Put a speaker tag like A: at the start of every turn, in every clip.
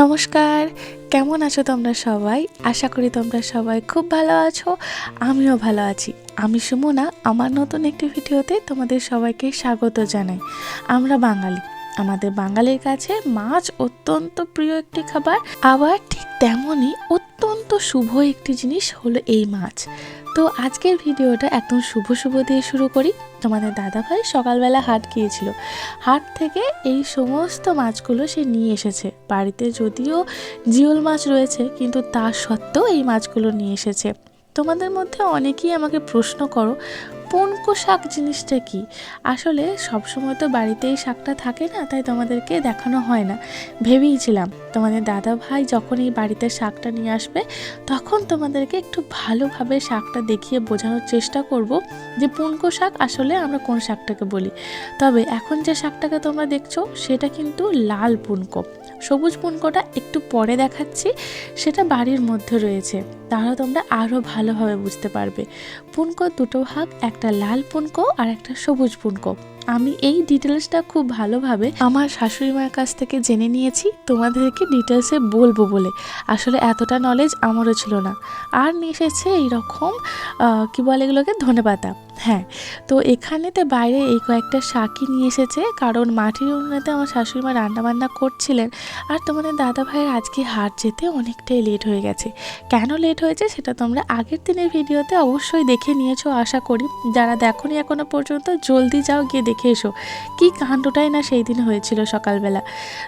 A: নমস্কার, কেমন আছো তোমরা সবাই? আশা করি তোমরা সবাই খুব ভালো আছো, আমিও ভালো আছি। আমি সুমনা, আমার নতুন একটি ভিডিওতে তোমাদের সবাইকে স্বাগত জানাই। আমরা বাঙালি। আমাদের বাঙালির কাছে মাছ অত্যন্ত প্রিয় একটি খাবার, আবার ঠিক তেমনই অত্যন্ত শুভ একটি জিনিস হলো এই মাছ। তো আজকের ভিডিওটা একদম শুভ শুভ দিয়ে শুরু করি। তোমাদের দাদাভাই সকালবেলা হাট গিয়েছিল। হাট থেকে এই সমস্ত মাছগুলো সে নিয়ে এসেছে। বাড়িতে যদিও জিওল মাছ রয়েছে, কিন্তু তা সত্ত্বেও এই মাছগুলো নিয়ে এসেছে। তোমাদের মধ্যে অনেকেই আমাকে প্রশ্ন করো পনকো শাক জিনিসটা কি? আসলে সবসময় তো বাড়িতে এই শাকটা থাকে না, তাই তোমাদেরকে দেখানো হয় না। ভেবেইছিলাম তোমাদের দাদা ভাই যখন এই বাড়িতে শাকটা নিয়ে আসবে, তখন তোমাদেরকে একটু ভালোভাবে শাকটা দেখিয়ে বোঝানোর চেষ্টা করব যে পুনকো শাক আসলে আমরা কোন শাকটাকে বলি। তবে এখন যে শাকটাকে তোমরা দেখছ, সেটা কিন্তু লাল পুনকো। সবুজ পুনকোটা একটু পরে দেখাচ্ছি, সেটা বাড়ির মধ্যে রয়েছে। তাহলে তোমরা আরও ভালোভাবে বুঝতে পারবে। পুনকো দুটো ভাগ, একটা লাল পুনকো আর একটা সবুজ পুনকো। আমি এই ডিটেলসটা খুব ভালোভাবে আমার শাশুড়ি মায়ের কাছ থেকে জেনে নিয়েছি, তোমাদেরকে ডিটেলসে বলব বলে। আসলে এতটা নলেজ আমারও ছিল না। আর নিয়ে এসেছে এইরকম কী বলে এগুলোকে? ধনেপাতা। হ্যাঁ তো এখানেতে বাইরে এই কয়েকটা শাকই নিয়ে এসেছে। কারণ মাটির উনুনেতে আমার শাশুড়ি মা রান্নাবান্না করছিলেন। আর তোমাদের দাদা ভাইয়ের আজকে হাট যেতে অনেকটাই লেট হয়ে গেছে। কেন লেট হয়েছে সেটা তোমরা আগের দিনের ভিডিওতে অবশ্যই দেখে নিয়েছো, আশা করি। যারা দেখোনি এখনও পর্যন্ত, জলদি যাও গিয়ে দেখে এসো। কি কাণ্ডটাই না সেই দিন হয়েছিল সকালবেলা।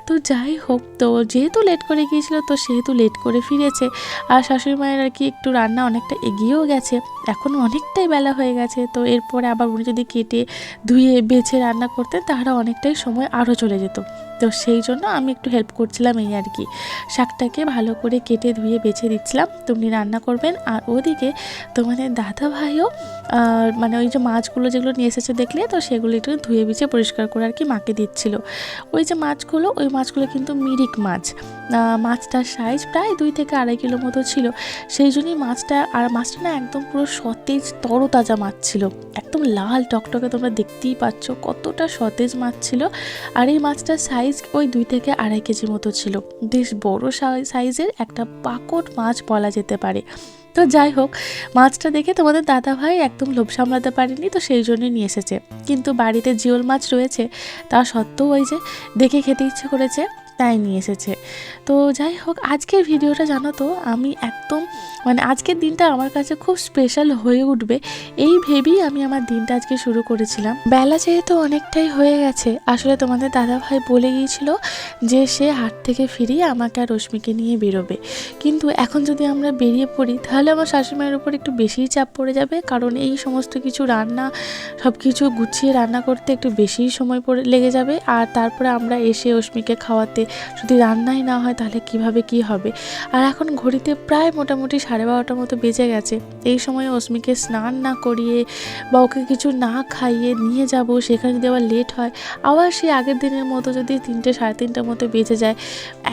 A: তো যাই হোক, তো যেহেতু লেট করে গিয়েছিল, তো সেহেতু লেট করে ফিরেছে। আর শাশুড়ি মায়ের আর কি একটু রান্না অনেকটা এগিয়েও গেছে। এখন অনেকটাই বেলা হয়ে গেছে, তো এরপরে আবার উনি যদি কেটে ধুয়ে বেছে রান্না করতেন তাহলে অনেকটাই সময় আরও চলে যেত। তো সেই জন্য আমি একটু হেল্প করছিলাম এই আর কি। শাকটাকে ভালো করে কেটে ধুয়ে বেছে দিচ্ছিলাম তুমি রান্না করবেন আর ওদিকে তোমাদের দাদা ভাইও মানে ওই যে মাছগুলো যেগুলো নিয়ে এসেছে দেখলে, তো সেগুলো একটু ধুয়ে বিছে পরিষ্কার করে আর কি মাকে দিচ্ছিল। ওই যে মাছগুলো, ওই মাছগুলো কিন্তু মিরিক মাছ। মাছটার সাইজ প্রায় দুই থেকে আড়াই কিলো মতো ছিল। সেই জন্যই মাছটা, আর মাছটা না একদম পুরো সতেজ, তরতাজা মাছ ছিল। একদম লাল, টকটকে তোমরা দেখতেই পাচ্ছ কতটা সতেজ মাছ ছিল। আর এই মাছটার সাইজ ওই দুই থেকে আড়াই কেজি মতো ছিল। বেশ বড় সাইজের একটা পাকট মাছ বলা যেতে পারে। তো যাই হোক, মাছটা দেখে তোমাদের দাদা ভাই একদম লোভ সামলাতে পারেনি তো সেই জন্যই নিয়ে এসেছে। কিন্তু বাড়িতে জিওল মাছ রয়েছে, তা সত্ত্বেও ওই যে দেখে খেতে ইচ্ছে করেছে। তাই নিয়ে এসেছে। তো যাই হোক, আজকের ভিডিওটা জানো তো, আমি একদম মানে আজকের দিনটা আমার কাছে খুব স্পেশাল হয়ে উঠবে। এই ভেবেই আমি আমার দিনটা আজকে শুরু করেছিলাম। বেলা যেহেতু অনেকটাই হয়ে গেছে, আসলে তোমাদের দাদা ভাই বলে গিয়েছিল যে সে হাট থেকে ফিরিয়ে আমাকে আর রশ্মিকে নিয়ে বেরোবে। কিন্তু এখন যদি আমরা বেরিয়ে পড়ি, তাহলে আমার শাশুড়িমায়ের উপর একটু বেশিই চাপ পড়ে যাবে। কারণ এই সমস্ত কিছু রান্না সব কিছু গুছিয়ে রান্না করতে একটু বেশিই সময় পড়ে লেগে যাবে। আর তারপরে আমরা এসে রশ্মিকে খাওয়াতে যদি রান্নাই না হয় তাহলে কীভাবে কি হবে? আর এখন ঘড়িতে প্রায় মোটামুটি সাড়ে বারোটার মতো বেজে গেছে। এই সময় অস্মিকে স্নান না করিয়ে বা ওকে কিছু না খাইয়ে নিয়ে যাব, সেখানে যদি আবার লেট হয়, আবার সেই আগের দিনের মতো যদি তিনটে, সাড়ে তিনটার মতো বেজে যায়,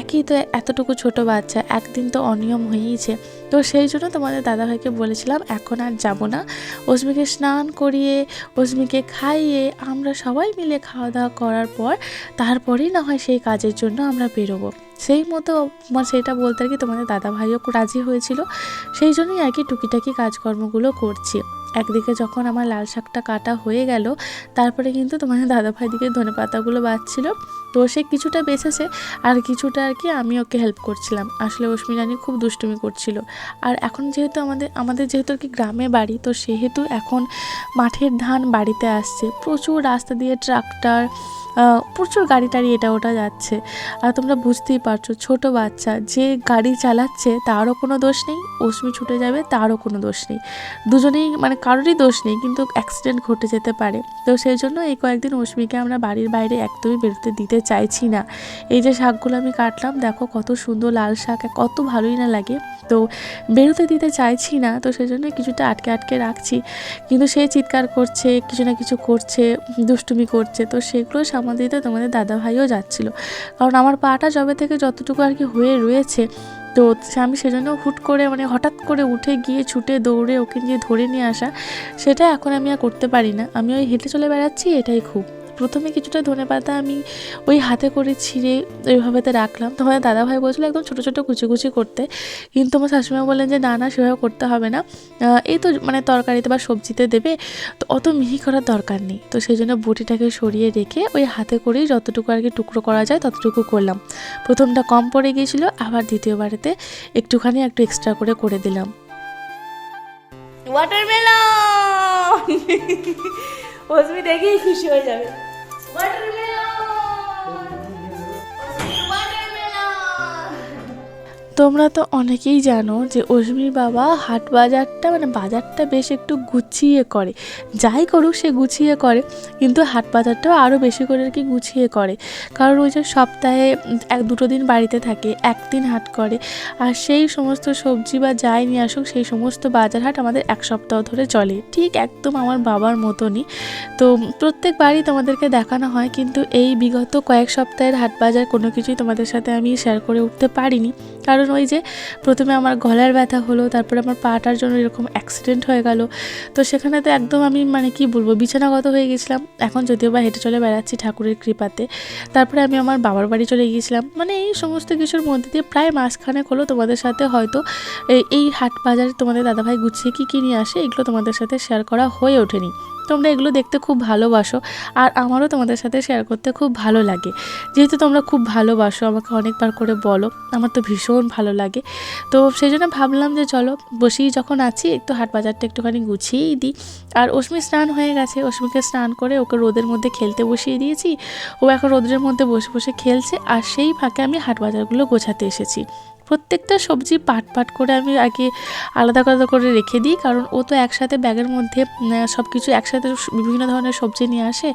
A: একই তো এতটুকু ছোট বাচ্চা, একদিন তো অনিয়ম হয়েইছে। তো সেই জন্য তোমাদের দাদাভাইকে বলেছিলাম, এখন আর যাব না। অস্মিকে স্নান করিয়ে, অস্মিকে খাইয়ে আমরা সবাই মিলে খাওয়া দাওয়া করার পর, তারপরেই না হয় সেই কাজের জন্য আমরা বেরোবো। সেই মতো মানে সেটা বলতে আর কি তোমাদের দাদা ভাইও রাজি হয়েছিল। সেই জন্যই আর কি টুকিটাকি কাজকর্মগুলো করছি। একদিকে যখন আমার লাল শাকটা কাটা হয়ে গেল, তারপরে কিন্তু তোমাদের দাদাভাই দিকে ধনে পাতাগুলো বাঁচছিল। তো সে কিছুটা বেঁচেছে, আর কিছুটা আর কি আমি ওকে হেল্প করছিলাম। আসলে অশ্মি রানী খুব দুষ্টুমি করছিল। আর এখন যেহেতু আমাদের আমাদের যেহেতু আর কি গ্রামে বাড়ি, তো সেহেতু এখন মাঠের ধান বাড়িতে আসছে। প্রচুর রাস্তা দিয়ে ট্রাক্টর প্রচুর গাড়ি টাড়ি এটা ওটা যাচ্ছে। আর তোমরা বুঝতেই পারছ, ছোট বাচ্চা, যে গাড়ি চালাচ্ছে তারও কোনো দোষ নেই অশ্মি ছুটে যাবে তারও কোনো দোষ নেই। দুজনেই মানে কারোরই দোষ নেই, কিন্তু অ্যাক্সিডেন্ট ঘটে যেতে পারে। তো সেই জন্য এই কয়েকদিন অশ্মিকে আমরা বাড়ির বাইরে একদমই বেরোতে দিতে চাইছি না। এই যে শাকগুলো আমি কাটলাম, দেখো কত সুন্দর লাল শাক কত ভালোই না লাগে। তো বেরোতে দিতে চাইছি না, তো সেই জন্য কিছুটা আটকে আটকে রাখছি। কিন্তু সে চিৎকার করছে, কিছু না কিছু করছে, দুষ্টুমি করছে, তো সেগুলো সামাল দিতে তোমাদের দাদা ভাইও যাচ্ছিল। কারণ আমার পাটা জবে থেকে যতটুকু আর কি হয়ে রয়েছে তো আমি সেজন্য হুট করে মানে হঠাৎ করে উঠে গিয়ে ছুটে দৌড়ে ওকে নিয়ে ধরে নিয়ে আসা, সেটা এখন আমি আর করতে পারি না। আমি ওই হেঁটে চলে বেড়াচ্ছি, এটাই খুব। প্রথমে কিছুটা ধনে পাতা আমি ওই হাতে করে ছিঁড়ে ওইভাবেতে রাখলাম। তোমাদের দাদাভাই বলছিল, একদম ছোটো ছোটো, কুচি কুচি করতে। কিন্তু আমার শাশুড়িমা বললেন যে, না না, সেভাবে করতে হবে না। এই তো মানে তরকারিতে বা সবজিতে দেবে, তো অত মিহি করার দরকার নেই। তো সেই জন্য বটিটাকে সরিয়ে রেখে ওই হাতে করেই যতটুকু আর কি টুকরো করা যায় ততটুকু করলাম। প্রথমটা কম পড়ে গিয়েছিল, আবার দ্বিতীয়বারেতে একটুখানি একটু এক্সট্রা করে করে দিলাম।
B: ওয়াটারমেলন ওসমি দেখেই খুশি হয়ে যাবে।
A: What তোমরা তো অনেকেই জানো যে অজমির বাবা হাট বাজারটা মানে বাজারটা বেশ একটু গুছিয়ে করে। যাই করুক সে গুছিয়ে করে, কিন্তু হাট বাজারটাও আরও বেশি করে আর কি গুছিয়ে করে। কারণ ওই যে সপ্তাহে এক দুটো দিন বাড়িতে থাকে, একদিন হাট করে। আর সেই সমস্ত সবজি বা যাই নিয়ে আসুক, সেই সমস্ত বাজার হাট আমাদের এক সপ্তাহ ধরে চলে। ঠিক একদম আমার বাবার মতনই। তো প্রত্যেক বাড়ি তোমাদেরকে দেখানো হয়, কিন্তু এই বিগত কয়েক সপ্তাহের হাট বাজার কোনো কিছুই তোমাদের সাথে আমি শেয়ার করে উঠতে পারিনি। কারণ ওই যে প্রথমে আমার গলার ব্যথা হলো, তারপরে আমার পাটার জন্য এরকম অ্যাক্সিডেন্ট হয়ে গেল। তো সেখানে তো একদম আমি মানে কি বলব, বিছানাগত হয়ে গেছিলাম। এখন যদিও বা হেঁটে চলে বেড়াচ্ছি ঠাকুরের কৃপাতে। তারপরে আমি আমার বাবার বাড়ি চলে গিয়েছিলাম। মানে এই সমস্ত কিছুর মধ্যে দিয়ে প্রায় মাসখানেক হলো তোমাদের সাথে হয়তো এই- এই হাট বাজারে তোমাদের দাদাভাই গুছিয়ে কী কী নিয়ে আসে, এগুলো তোমাদের সাথে শেয়ার করা হয়ে ওঠেনি। তোমরা এগুলো দেখতে খুব ভালোবাসো আর আমারও তোমাদের সাথে শেয়ার করতে খুব ভালো লাগে। যেহেতু তোমরা খুব ভালোবাসো, আমাকে অনেকবার করে বলো, আমার তো ভীষণ ভালো লাগে। তো সেই জন্য ভাবলাম যে চলো বসেই যখন আছি, একটু হাট বাজারটা একটুখানি গুছিয়েই দিই। আর অশ্মি স্নান হয়ে গেছে, অশ্মিকে স্নান করে ওকে রোদের মধ্যে খেলতে বসিয়ে দিয়েছি। ও এখন রোদের মধ্যে বসে বসে খেলছে, আর সেই ফাঁকে আমি হাট বাজারগুলো গোছাতে এসেছি। প্রত্যেকটা সবজি পাট পাট করে আমি আগে আলাদা আলাদা করে রেখে দিই, কারণ ও তো একসাথে ব্যাগের মধ্যে সব কিছু একসাথে বিভিন্ন ধরনের সবজি নিয়ে আসে।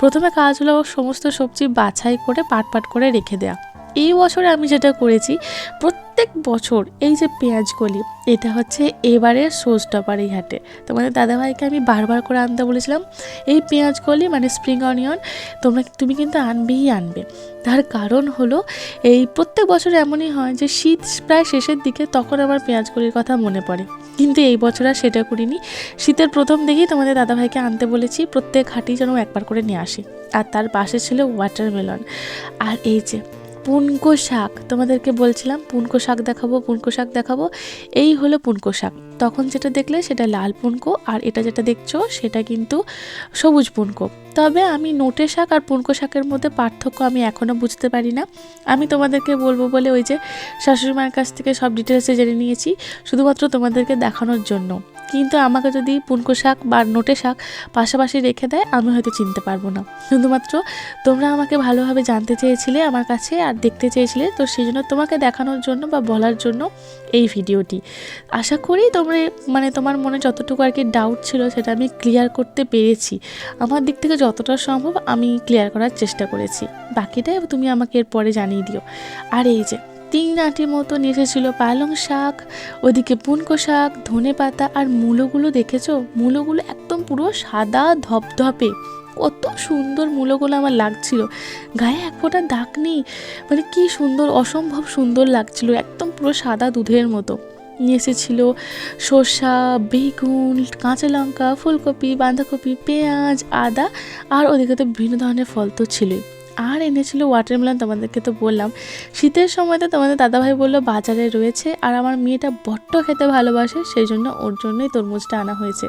A: প্রথমে কাজ হলো সমস্ত সবজি বাছাই করে পাট পাট করে রেখে দেওয়া এই বছরে আমি যেটা করেছি, প্রত্যেক বছর এই যে পেঁয়াজকলি, এটা হচ্ছে এবারের সোজ টপার এই হাটে তোমাদের দাদাভাইকে আমি বারবার করে আনতে বলেছিলাম, এই পেঁয়াজকলি মানে স্প্রিং অনিয়ন তোমরা তুমি কিন্তু আনবেই আনবে। তার কারণ হলো, এই প্রত্যেক বছর এমনই হয় যে শীত প্রায় শেষের দিকে তখন আমার পেঁয়াজকলির কথা মনে পড়ে। কিন্তু এই বছর আর সেটা করিনি। শীতের প্রথম দিকেই তোমাদের দাদাভাইকে আনতে বলেছি, প্রত্যেক হাটেই যেন একবার করে নিয়ে আসি। আর তার পাশে ছিল ওয়াটারমেলন আর এই যে পুনকো শাক, তোমাদেরকে বলছিলাম পুনকো শাক দেখাবো, পুনকো শাক দেখাবো। এই হলো পুনকো শাক। তখন যেটা দেখলে সেটা লাল পুনকো, আর এটা যেটা দেখছ সেটা কিন্তু সবুজ পুনকো। তবে আমি নোটে শাক আর পুনকো শাকের মধ্যে পার্থক্য আমি এখনও বুঝতে পারি না। আমি তোমাদেরকে বলব বলে ওই যে শাশুড়ি মায়ের কাছ থেকে সব ডিটেলসে জেনে নিয়েছি, শুধুমাত্র তোমাদেরকে দেখানোর জন্য। কিন্তু আমাকে যদি পুনকো শাক বা নোটে শাক পাশাপাশি রেখে দেয়, আমি হয়তো চিনতে পারব না। শুধুমাত্র তোমরা আমাকে ভালোভাবে জানতে চেয়েছিলে আমার কাছে আর দেখতে চেয়েছিলে, তো সেই জন্য তোমাকে দেখানোর জন্য বা বলার জন্য এই ভিডিওটি। আশা করি তোমরা মানে তোমার মনে যতটুকু আর কি ডাউট ছিল সেটা আমি ক্লিয়ার করতে পেরেছি। আমার দিক থেকে যতটা সম্ভব আমি ক্লিয়ার করার চেষ্টা করেছি। বাকিটা তুমি আমাকে এরপরে জানিয়ে দিও। আর এই যে তিন আটির মতো এসেছিল পালং শাক, ওদিকে পুনকো শাক, ধনে পাতা আর মূলোগুলো দেখেছ? মূলোগুলো একদম পুরো সাদা ধপধপে। কত সুন্দর মূলোগুলো আমার লাগছিল। গায়ে এক ফোঁটা দাগ নেই। মানে কি সুন্দর, অসম্ভব সুন্দর লাগছিল। একদম পুরো সাদা দুধের মতো। নিয়ে এসেছিল শসা বেগুন, কাঁচা লঙ্কা, ফুলকপি, বাঁধাকপি, পেঁয়াজ, আদা আর ওদিকে তো বিভিন্ন ধরনের ফল তো ছিলই। আর এনেছিল ওয়াটারমেলন তোমাদেরকে তো বললাম। শীতের সময়তে তোমাদের দাদাভাই বলল বাজারে রয়েছে। আর আমার মেয়েটা বড্ড খেতে ভালোবাসে সেই জন্য ওর জন্যই তরমুজটা আনা হয়েছে।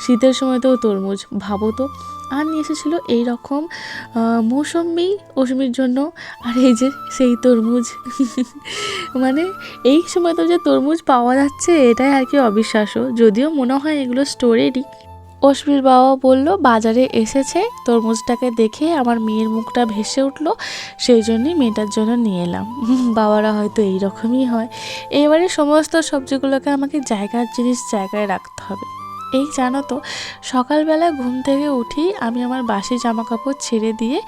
A: শীতের সময়তেও তরমুজ ভাবো তো। আর নিয়ে এসেছিল এইরকম আহ, মৌসম্বি ওসমির জন্য। আর এই যে সেই তরমুজ মানে এই সময় তো যে তরমুজ পাওয়া যাচ্ছে এটাই আর কি অবিশ্বাস্য। যদিও মনে হয় এগুলো স্টোরেরই অশ্মির বাবা বলল, বাজারে এসেছে, তরমুজটাকে দেখে আমার মেয়ের মুখটা ভেসে উঠল, সেই জন্যই মেয়েটার জন্য নিয়ে এলাম। বাবারা হয়তো এই রকমই হয়। এবারে সমস্ত সবজিগুলোকে আমাকে জায়গার জিনিস জায়গায় রাখতে হবে। এই জানো তো, সকালবেলা ঘুম থেকে উঠি আমি আমার বাসি জামা কাপড় ছেড়ে দিয়ে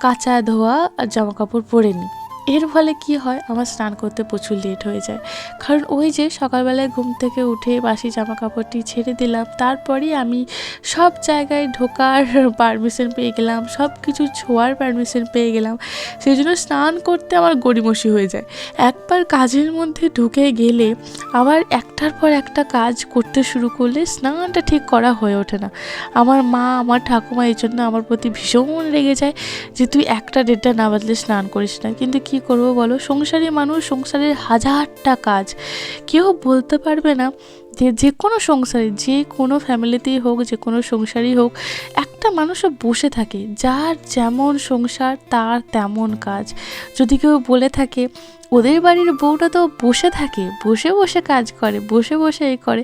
A: কাঁচা ধোয়া জামা কাপড় পরে নিই। এর ফলে কি হয়? আমার স্নান করতে প্রচুর লেট হয়ে যায়। কারণ ওই যে সকালবেলায় ঘুম থেকে উঠে বাসি জামা কাপড়টি ছেড়ে দিলাম, তারপরেই আমি সব জায়গায় ঢোকার পারমিশন পেয়ে গেলাম সব কিছু ছোঁয়ার পারমিশন পেয়ে গেলাম। সেই জন্য স্নান করতে আমার গড়িমসি হয়ে যায়। একবার কাজের মধ্যে ঢুকে গেলে আবার একটার পর একটা কাজ করতে শুরু করলে স্নানটা ঠিক করা হয়ে ওঠে না। আমার মা, আমার ঠাকুমা এই জন্য আমার প্রতি ভীষণ রেগে যায় যে তুই একটা দেড়টা না বাদলে স্নান করিস না। কিন্তু কি করব বলো? সংসারী মানুষ সংসারের হাজারটা কাজ। কেউ বলতে পারবে না যে যে কোনো সংসারে, যে কোনো ফ্যামিলিতেই হোক, যে কোনো সংসারই হোক, একটা মানুষও বসে থাকে। যার যেমন সংসার, তার তেমন কাজ। যদি কেউ বলে থাকে, ওদের বাড়ির বউটা তো বসে থাকে, বসে বসে কাজ করে, বসে বসে এই করে।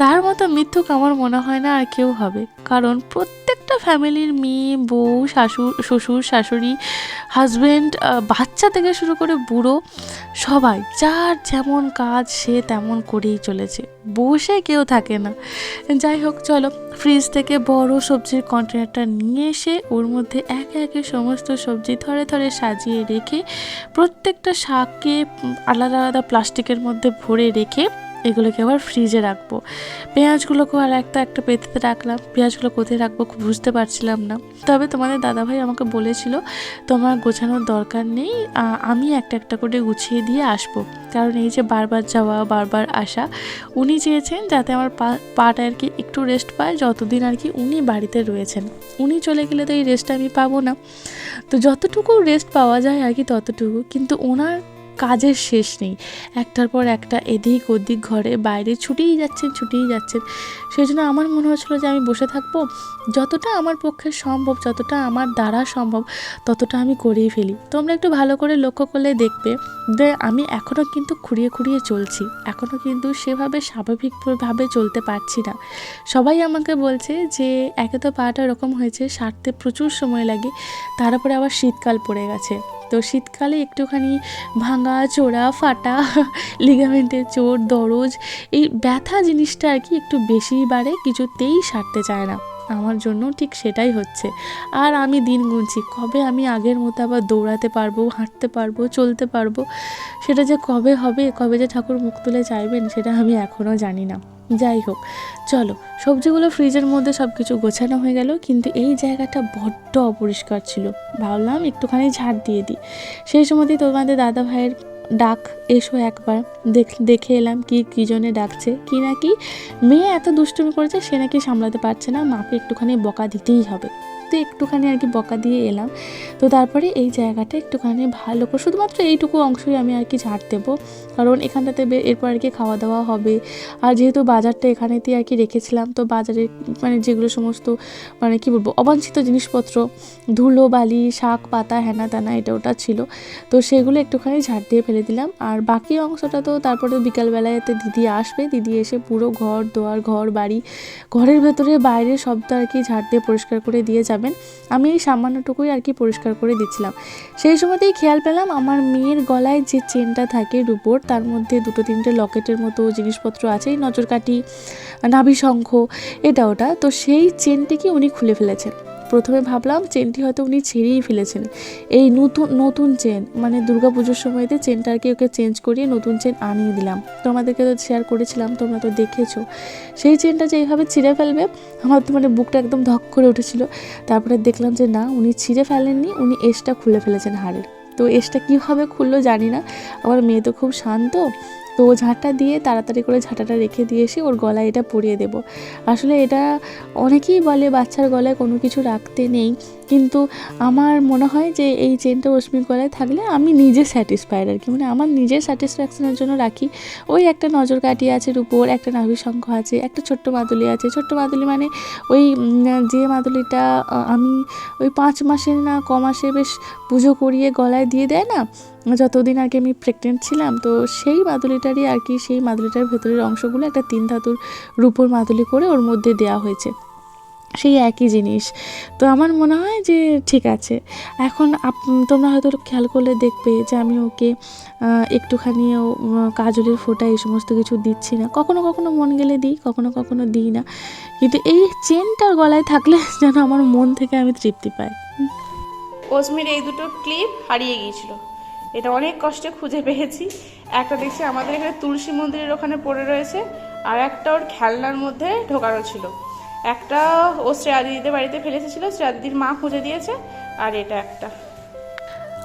A: তার মতো মিথ্যুক আমার মনে হয় না আর কেউ হবে। কারণ প্রত্যেকটা ফ্যামিলির মেয়ে, বউ শাশুর শ্বশুর, শাশুড়ি হাজব্যান্ড বাচ্চা থেকে শুরু করে বুড়ো, সবাই, যার যেমন কাজ, সে তেমন করেই চলেছে। বসে কেউ থাকে না। যাই হোক, চলো ফ্রিজ থেকে বড় সবজির কন্টেনারটা নিয়ে এসে ওর মধ্যে একে একে সমস্ত সবজি থরে থরে সাজিয়ে রেখে প্রত্যেকটা শাককে আলাদা আলাদা প্লাস্টিকের মধ্যে ভরে রেখে এগুলোকে আবার ফ্রিজে রাখব। পেঁয়াজগুলোকেও আর একটা একটা পেতেতে রাখলাম। পেঁয়াজগুলো কোথায় রাখব খুব বুঝতে পারছিলাম না। তবে তোমাদের দাদাভাই আমাকে বলেছিল, তোমার গোছানোর দরকার নেই আমি একটা একটা করে গুছিয়ে দিয়ে আসব। কারণ এই যে বারবার যাওয়া, বারবার আসা, উনি চেয়েছেন যাতে আমার পা, পাটা আর কি একটু রেস্ট পায়, যতদিন আর কি উনি বাড়িতে রয়েছেন। উনি চলে গেলে তো এই রেস্টটা আমি পাবো না। তো যতটুকু রেস্ট পাওয়া যায় আর কি ততটুকু। কিন্তু ওনার কাজের শেষ নেই। একটার পর একটা এদিক ওদিক ঘরে বাইরে ছুটেই যাচ্ছেন ছুটেই যাচ্ছেন। সেই জন্য আমার মনে হচ্ছিল যে আমি বসে থাকব। যতটা আমার পক্ষে সম্ভব, যতটা আমার দ্বারা সম্ভব, ততটা আমি করেই ফেলি। তোমরা একটু ভালো করে লক্ষ্য করলে দেখবে যে আমি এখনও কিন্তু খুঁড়িয়ে খুঁড়িয়ে চলছি। এখনও কিন্তু সেভাবে স্বাভাবিকভাবে চলতে পারছি না। সবাই আমাকে বলছে যে একে তো পাটা এরকম হয়েছে, সারতে প্রচুর সময় লাগে তার উপরে আবার শীতকাল পড়ে গেছে। তো শীতকালে একটুখানি ভাঙা, চোরা, ফাটা, লিগামেন্টের চোট দরজ, এই ব্যথা জিনিসটা আর কি একটু বেশিই বাড়ে, কিছুতেই সারতে চায় না। আমার জন্য ঠিক সেটাই হচ্ছে। আর আমি দিন গুনছি, কবে আমি আগের মতো আবার দৌড়াতে পারব, হাঁটতে পারব, চলতে পারব, সেটা যে কবে হবে, কবে যে ঠাকুর মুখ তুলে চাইবেন, সেটা আমি এখনও জানি না। যাই হোক, চলো, সবজিগুলো ফ্রিজের মধ্যে সব কিছু গোছানো হয়ে গেল, কিন্তু এই জায়গাটা বড্ড অপরিষ্কার ছিল। ভাবলাম একটুখানি ঝাড় দিয়ে দিই। সেই সময়তেই তোমাদের দাদা ভাইয়ের ডাক এসো একবার দেখ এলাম কি, কী জনে ডাকছে, কি নাকি মেয়ে এত দুষ্টুমি করেছে সে নাকি সামলাতে পারছে না, মাকে একটুখানি বকা দিতেই হবে। তো একটুখানি আর কি বকা দিয়ে এলাম। তো তারপরে এই জায়গাটা একটুখানি ভালো করে, শুধুমাত্র এইটুকু অংশই আমি আর কি ঝাড় দেবো। কারণ এখানটাতে এরপর আর কি খাওয়া দাওয়া হবে। আর যেহেতু বাজারটা এখানেতেই আর কি রেখেছিলাম, তো বাজারে মানে যেগুলো সমস্ত মানে কি বলব, অবাঞ্ছিত জিনিসপত্র, ধুলো, বালি, শাক, পাতা হেনা তেনা এটা ওটা ছিল। তো সেগুলো একটুখানি ঝাড় দিয়ে ফেলে দিলাম। আর বাকি অংশটা তো তারপরে বিকালবেলায় এতে দিদি আসবে। দিদি এসে পুরো ঘর, দোয়ার, ঘর, বাড়ি, ঘরের ভেতরে, বাইরে সবটা আর কি ঝাড় দিয়ে পরিষ্কার করে দিয়ে যাবেন আমি এই সামান্যটুকুই আর কি পরিষ্কার করে দিচ্ছিলাম। সেই সময়তেই খেয়াল পেলাম আমার মেয়ের গলায় যে চেনটা থাকে রুপোর, তার মধ্যে দুটো তিনটে লকেটের মতো জিনিসপত্র আছে নজরকাঠি নাভি শঙ্খ এটা ওটা। তো সেই চেনটিকে উনি খুলে ফেলেছেন? প্রথমে ভাবলাম চেনটি হয়তো উনি ছেড়েই ফেলেছেন। এই নতুন নতুন চেন মানে দুর্গা পুজোর সময়তে চেনটা আর কি ওকে চেঞ্জ করিয়ে নতুন চেন আনিয়ে দিলাম। তোমাদেরকে তো শেয়ার করেছিলাম, তোমরা তো দেখেছ। সেই চেনটা যে এইভাবে ছিঁড়ে ফেলবে, আমার তো মানে বুকটা একদম ধক করে উঠেছিল। তারপরে দেখলাম যে না, উনি ছিঁড়ে ফেলেননি, উনি এসটা খুলে ফেলেছেন হাড়ের তো এসটা কীভাবে খুললো জানি না। আমার মেয়ে তো খুব শান্ত তো ও ঝাঁটটা দিয়ে তাড়াতাড়ি করে ঝাঁটাটা রেখে দিয়ে এসে ওর গলায় এটা পরিয়ে দেবো। আসলে এটা অনেকেই বলে বাচ্চার গলায় কোনো কিছু রাখতে নেই, কিন্তু আমার মনে হয় যে এই চেনটা অশ্মির গলায় থাকলে আমি নিজে স্যাটিসফাইড আর কি। মানে আমার নিজের স্যাটিসফ্যাকশনের জন্য রাখি। ওই একটা নজর কাঠি আছে রূপোর, একটা নাভি শঙ্খ আছে, একটা ছোট্ট মাদুলি আছে। ছোট্ট মাদুলি মানে ওই যে মাদুলিটা আমি ওই পাঁচ মাসের না ক মাসে বেশ পুজো করিয়ে গলায় দিয়ে দেয় না যতদিন আগে আমি প্রেগনেন্ট ছিলাম, তো সেই মাদুলিটারই আর কি, সেই মাদুলিটার ভেতরের অংশগুলো একটা তিন ধাতুর রূপোর মাদুলি করে ওর মধ্যে দেওয়া হয়েছে। সেই একই জিনিস। তো আমার মনে হয় যে ঠিক আছে। এখন আপ- তোমরা হয়তো খেয়াল করলে দেখবে যে আমি ওকে একটুখানিও কাজলের ফোঁটা এই সমস্ত কিছু দিচ্ছি না। কখনো কখনো মন গেলে দিই, কখনো কখনো দিই না। কিন্তু এই চেনটার গলায় থাকলে যেন আমার মন থেকে আমি তৃপ্তি পাই।
B: অসমির এই দুটো ক্লিপ হারিয়ে গিয়েছিল। এটা অনেক কষ্টে খুঁজে পেয়েছি। একটা দেখছি আমাদের এখানে তুলসী মন্দিরের ওখানে পড়ে রয়েছে, আর একটা ওর খেলনার মধ্যে ঢোকানো ছিল। একটা ও শ্রেয়া দিদিদের বাড়িতে ফেলে এসেছিল শ্রেয়া দিদির মা খুঁজে দিয়েছে, আর এটা একটা।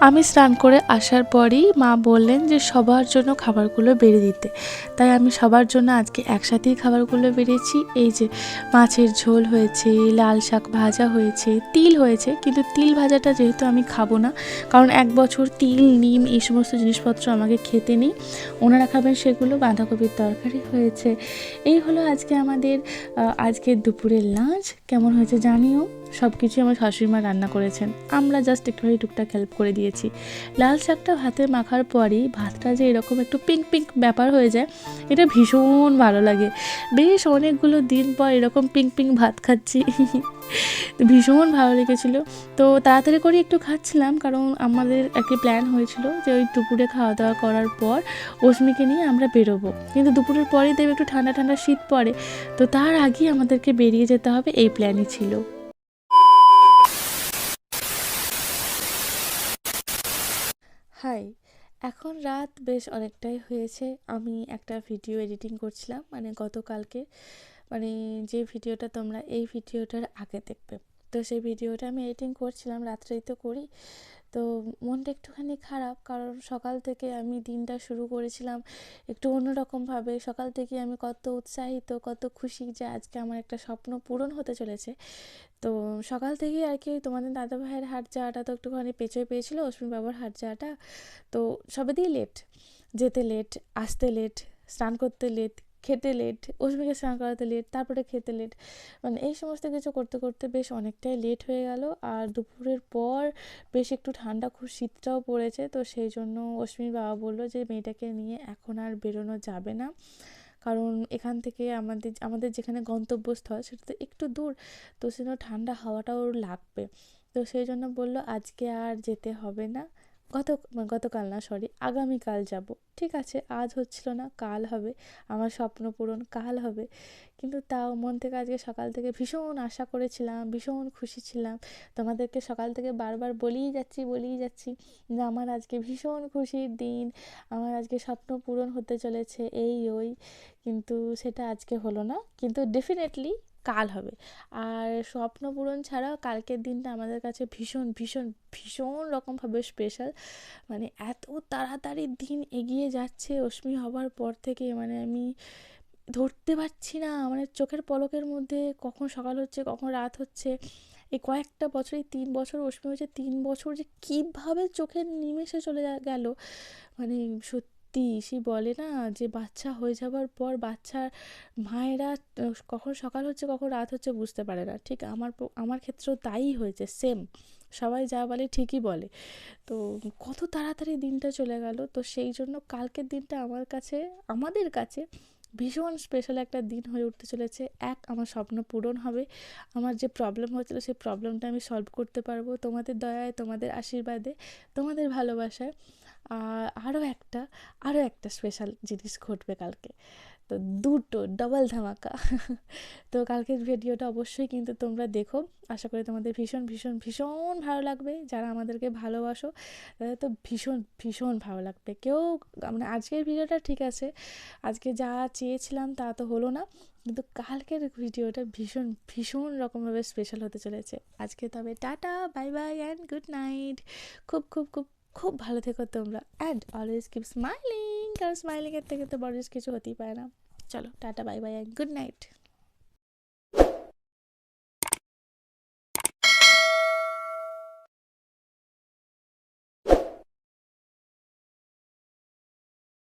A: আমি স্নান করে আসার পরই মা বললেন যে সবার জন্য খাবারগুলো বেড়ে দিতে। তাই আমি সবার জন্য আজকে একসাথেই খাবারগুলো বেড়েছি। এই যে মাছের ঝোল হয়েছে, লাল শাক ভাজা হয়েছে, তিল হয়েছে, কিন্তু তিল ভাজাটা যেহেতু আমি খাব না, কারণ এক বছর তিল, নিম এই সমস্ত জিনিসপত্র আমাকে খেতে নেই। ওনারা খাবেন সেগুলো, বাঁধাকপির তরকারি হয়েছে। এই হলো আজকে আমাদের আজকের দুপুরের লাঞ্চ। কেমন হয়েছে জানিও। সব কিছুই আমার শাশুড়ি মা রান্না করেছেন। আমরা জাস্ট একটুখানি টুকটাক হেল্প করে দিয়েছি। লাল শাকটা ভাতে মাখার পরই ভাতটা যে এরকম একটু পিঙ্ক পিঙ্ক ব্যাপার হয়ে যায়, এটা ভীষণ ভালো লাগে। বেশ অনেকগুলো দিন পর এরকম পিঙ্ক পিঙ্ক ভাত খাচ্ছি। ভীষণ ভালো লেগেছিল। তো তাড়াতাড়ি করে একটু খাচ্ছিলাম কারণ আমাদের একটি প্ল্যান হয়েছিল যে ওই দুপুরে খাওয়া দাওয়া করার পর অস্মিকে নিয়ে আমরা বেরোবো। কিন্তু দুপুরের পরেই দেবে একটু ঠান্ডা ঠান্ডা শীত পড়ে। তো তার আগেই আমাদেরকে বেরিয়ে যেতে হবে, এই প্ল্যানই ছিল। এখন রাত বেশ অনেকটাই হয়েছে। আমি একটা ভিডিও এডিটিং করছিলাম মানে গতকালকে। মানে যে ভিডিওটা তোমরা এই ভিডিওটার আগে দেখবে। তো সেই ভিডিওটা আমি এডিটিং করছিলাম, রাত্রেই তো করি। তো মনটা একটুখানি খারাপ, কারণ সকাল থেকে আমি দিনটা শুরু করেছিলাম একটু অন্যরকমভাবে। সকাল থেকে আমি কত উৎসাহিত, কত খুশি যে আজকে আমার একটা স্বপ্ন পূরণ হতে চলেছে। তো সকাল থেকেই আর কি তোমাদের দাদা ভাইয়ের হাট যাওয়াটা তো একটুখানি পেছোয় পেয়েছিল, অশ্বিন বাবার হাট যাওয়াটা। তো সবেতেই লেট যেতে লেট আসতে লেট স্নান করতে লেট খেতে লেট অশ্মিকে স্নান করাতে লেট তারপরে খেতে লেট মানে এই সমস্ত কিছু করতে করতে বেশ অনেকটাই লেট হয়ে গেল। আর দুপুরের পর বেশ একটু ঠান্ডা, খুব শীতটাও পড়েছে, তো সেই জন্য অশ্মির বাবা বলল যে, মেয়েটাকে নিয়ে এখন আর বেরোনো যাবে না। কারণ এখান থেকে আমাদের আমাদের যেখানে গন্তব্যস্থল সেটা তো একটু দূর, তো সেজন্য ঠান্ডা হাওয়াটাও লাগবে। তো সেই জন্য বলল, আজকে আর যেতে হবে না। গত, গতকাল না সরি আগামীকাল যাব। ঠিক আছে, আজ হচ্ছিল না, কাল হবে। আমার স্বপ্ন পূরণ, কাল হবে। কিন্তু তাও মন থেকে আজকে সকাল থেকে ভীষণ আশা করেছিলাম, ভীষণ খুশি ছিলাম। তোমাদেরকে সকাল থেকে বারবার বলেই যাচ্ছি বলেই যাচ্ছি যে আমার আজকে ভীষণ খুশির দিন, আমার আজকে স্বপ্ন পূরণ হতে চলেছে, এই, ওই। কিন্তু সেটা আজকে হলো না। কিন্তু ডেফিনেটলি কাল হবে। আর স্বপ্ন পূরণ ছাড়াও কালকের দিনটা আমাদের কাছে ভীষণ ভীষণ ভীষণ রকমভাবে স্পেশাল মানে এত তাড়াতাড়ি দিন এগিয়ে যাচ্ছে, অশ্মি হবার পর থেকে মানে আমি ধরতে পারছি না। মানে চোখের পলকের মধ্যে কখন সকাল হচ্ছে, কখন রাত হচ্ছে। এই কয়েকটা বছর, এই তিন বছর অশ্মি হয়েছে, তিন বছর যে কীভাবে চোখের নিমেষে চলে গেল। মানে সত্যি সে বলে না যে বাচ্চা হয়ে যাওয়ার পর বাচ্চার মায়েরা কখন সকাল হচ্ছে, কখন রাত হচ্ছে বুঝতে পারে না। ঠিক আমার আমার ক্ষেত্রেও তাই হয়েছে সেম সবাই যা বলে ঠিকই বলে। তো কত তাড়াতাড়ি দিনটা চলে গেল। তো সেই জন্য কালকের দিনটা আমার কাছে, আমাদের কাছে ভীষণ স্পেশাল একটা দিন হয়ে উঠতে চলেছে। এক, আমার স্বপ্ন পূরণ হবে। আমার যে প্রবলেম হচ্ছিল সেই প্রবলেমটা আমি সলভ করতে পারব। তোমাদের দয়ায়, তোমাদের আশীর্বাদে, তোমাদের ভালোবাসায়। আরও একটা আরও একটা স্পেশাল জিনিস ঘটবে কালকে। তো দুটো ডবল ধামাকা। তো কালকের ভিডিওটা অবশ্যই কিন্তু তোমরা দেখো। আশা করি তোমাদের ভীষণ ভীষণ ভীষণ ভালো লাগবে। যারা আমাদেরকে ভালোবাসো তাদের তো ভীষণ ভীষণ ভালো লাগবে। কেউ মানে আজকের ভিডিওটা ঠিক আছে। আজকে যা চেয়েছিলাম তা তো হলো না। কিন্তু কালকের ভিডিওটা ভীষণ ভীষণ রকমভাবে স্পেশাল হতে চলেছে। আজকে তবে tata bye bye and good night খুব খুব খুব খুব ভালো থেকো তোমরা অ্যান্ড অলওয়েজ কিপ স্মাইলিং কারণ স্মাইলিংয়ের থেকে তো বড় কিছু হতেই পারে না। চলো, tata bye bye and good night